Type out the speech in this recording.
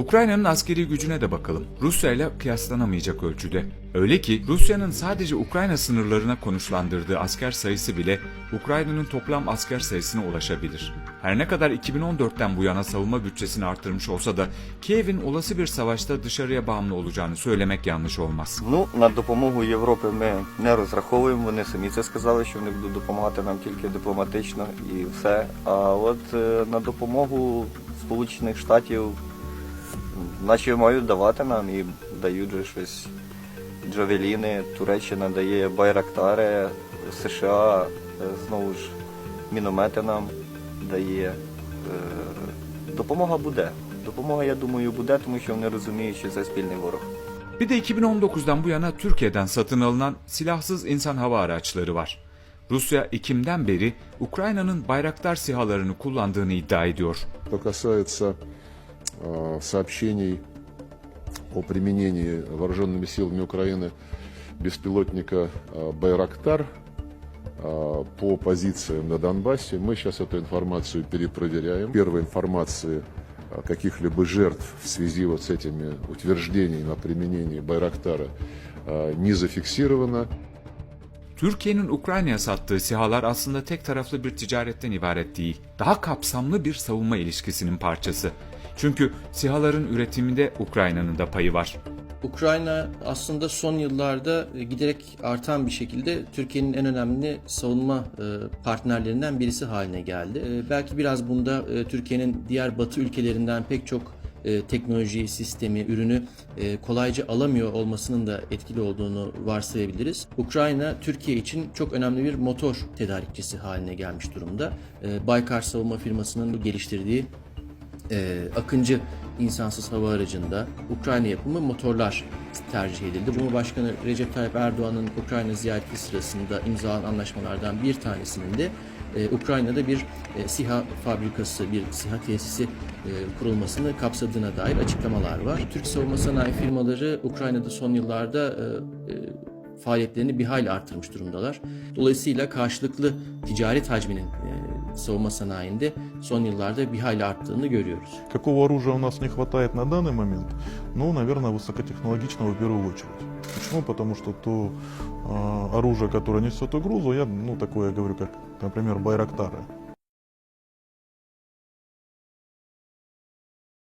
Ukrayna'nın askeri gücüne de bakalım. Rusya ile kıyaslanamayacak ölçüde. Öyle ki Rusya'nın sadece Ukrayna sınırlarına konuşlandırdığı asker sayısı bile Ukrayna'nın toplam asker sayısına ulaşabilir. Her ne kadar 2014'ten bu yana savunma bütçesini artırmış olsa da Kiev'in olası bir savaşta dışarıya bağımlı olacağını söylemek yanlış olmaz. Ну, на допомогу Європи ми не розраховуємо. Вони самі це сказали, що вони будуть допомагати нам тільки дипломатично і все. А от е, на допомогу Сполучених Штатів, наче мають давати нам і дають же щось джавеліни. Туреччина дає байрактари, США е, знову ж міномети нам дає. Е, Допомога буде. Допомога, я думаю, буде, тому що вони розуміють, що це спільний ворог. Bir de 2019'dan bu yana Türkiye'den satın alınan silahsız insan hava araçları var. Rusya Ekim'den beri Ukrayna'nın Bayraktar SİHA'larını kullandığını iddia ediyor. Что касается э, сообщений о применении вооруженными силами Украины беспилотника э, «Байрактар» э, по позициям на Донбассе, мы сейчас эту информацию перепроверяем. Первой информации каких-либо жертв в связи вот с этими утверждениями о применении «Байрактара» э, не зафиксировано. Türkiye'nin Ukrayna'ya sattığı SİHA'lar aslında tek taraflı bir ticaretten ibaret değil. Daha kapsamlı bir savunma ilişkisinin parçası. Çünkü SİHA'ların üretiminde Ukrayna'nın da payı var. Ukrayna aslında son yıllarda e, giderek artan bir şekilde Türkiye'nin en önemli savunma e, partnerlerinden birisi haline geldi. E, Belki biraz bunda Türkiye'nin diğer Batı ülkelerinden pek çok e, teknoloji, sistemi, ürünü kolayca alamıyor olmasının da etkili olduğunu varsayabiliriz. Ukrayna Türkiye için çok önemli bir motor tedarikçisi haline gelmiş durumda. Baykar savunma firmasının geliştirdiği e, Akıncı insansız hava aracında Ukrayna yapımı motorlar tercih edildi. Cumhurbaşkanı Recep Tayyip Erdoğan'ın Ukrayna ziyareti sırasında imzalanan anlaşmalardan bir tanesinin de e, Ukrayna'da bir e, SİHA fabrikası, bir SİHA tesisi e, kurulmasını kapsadığına dair açıklamalar var. Türk savunma sanayi firmaları Ukrayna'da son yıllarda e, e, faaliyetlerini bir hayli artırmış durumdalar. Dolayısıyla karşılıklı ticaret hacminin e, savunma sanayinde son yıllarda bir hayli arttığını görüyoruz. Какого оружия у нас не хватает на данный момент? Ну, наверное, высокотехнологичного в первую очередь. Почему? Потому что то а, оружие, которое несет угрозу, я, ну, такое говорю, как, например, Байрактары.